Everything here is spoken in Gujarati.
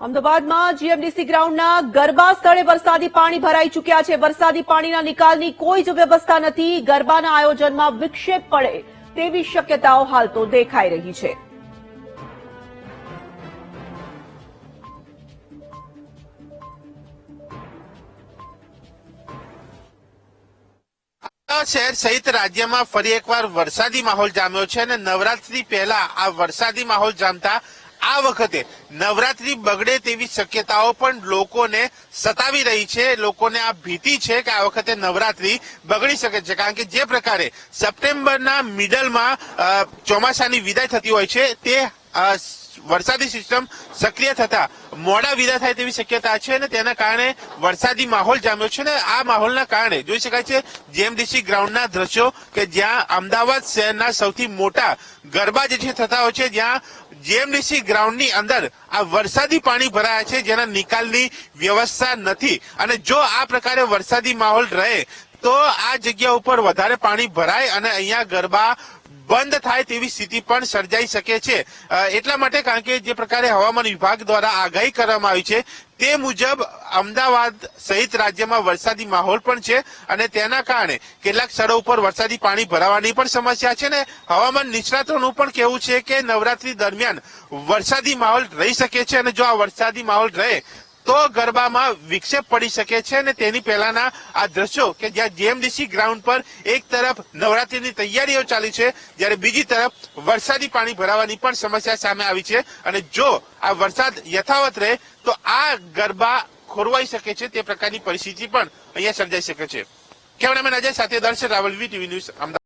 અમદાવાદમાં જીએમડીસી ગ્રાઉન્ડના ગરબા સ્થળે વરસાદી પાણી ભરાઈ ચૂક્યા છે. વરસાદી પાણીના નિકાલની કોઈ જ વ્યવસ્થા નથી. ગરબાના આયોજનમાં વિક્ષેપ પડે તેવી શક્યતાઓ હાલ તો દેખાઈ રહી છે. શહેર સહિત રાજ્યમાં ફરી એકવાર વરસાદી માહોલ જામ્યો છે અને નવરાત્રી પહેલા આ વરસાદી માહોલ જામતા આ વખતે નવરાત્રી બગડે તેવી શક્યતાઓ પણ લોકોને સતાવી રહી છે. લોકોને આ ભીતિ છે કે આ વખતે નવરાત્રી બગડી શકે છે. કારણ કે જે પ્રકારે સપ્ટેમ્બરના મિડલમાં ચોમાસાની વિદાય થતી હોય છે, તે વરસાદી સિસ્ટમ સક્રિય થતા મોડા વિદા થાય તેવી શક્યતા છે અને તેના કારણે વરસાદી માહોલ જામ્યો છે અને આ માહોલના કારણે જોઈ શકાય છે જીએમડીસી ગ્રાઉન્ડના દ્રશ્યો કે જ્યાં અમદાવાદ શહેરના સૌથી મોટા ગરબા જે છે થતા હોય છે, જ્યાં જીએમડીસી ગ્રાઉન્ડની અંદર આ વરસાદી પાણી ભરાયા છે, જેના નિકાલની વ્યવસ્થા નથી અને જો આ પ્રકારે વરસાદી માહોલ રહે તો આ જગ્યા ઉપર વધારે પાણી ભરાય અને અહીંયા ગરબા બંધ થાય તેવી સ્થિતિ પણ સર્જાઈ શકે છે. એટલા માટે કારણ કે જે પ્રકારે હવામાન વિભાગ દ્વારા આગાહી કરવામાં આવી છે, તે મુજબ અમદાવાદ સહિત રાજ્યમાં વરસાદી માહોલ પણ છે અને તેના કારણે કેટલાક સ્થળો ઉપર વરસાદી પાણી ભરાવાની પણ સમસ્યા છે ને હવામાન નિષ્ણાતોનું પણ કહેવું છે કે નવરાત્રી દરમિયાન વરસાદી માહોલ રહી શકે છે અને જો આ વરસાદી માહોલ રહે તો ગરબામાં વિક્ષેપ પડી શકે છે અને તેની પહેલાના આ દ્રશ્યો કે જ્યાં જીએમડીસી ગ્રાઉન્ડ પર એક તરફ નવરાત્રીની તૈયારીઓ ચાલી છે, જ્યારે બીજી તરફ વરસાદી પાણી ભરાવાની પણ સમસ્યા સામે આવી છે. અને જો આ વરસાદ યથાવત રહે, તો આ ગરબા ખોરવાઈ શકે છે તે પ્રકારની પરિસ્થિતિ પણ અહીંયા સર્જાઈ શકે છે. કેમેરામેન અજય સાથે દર્શન રાવલવી ટીવી ન્યૂઝ, અમદાવાદ.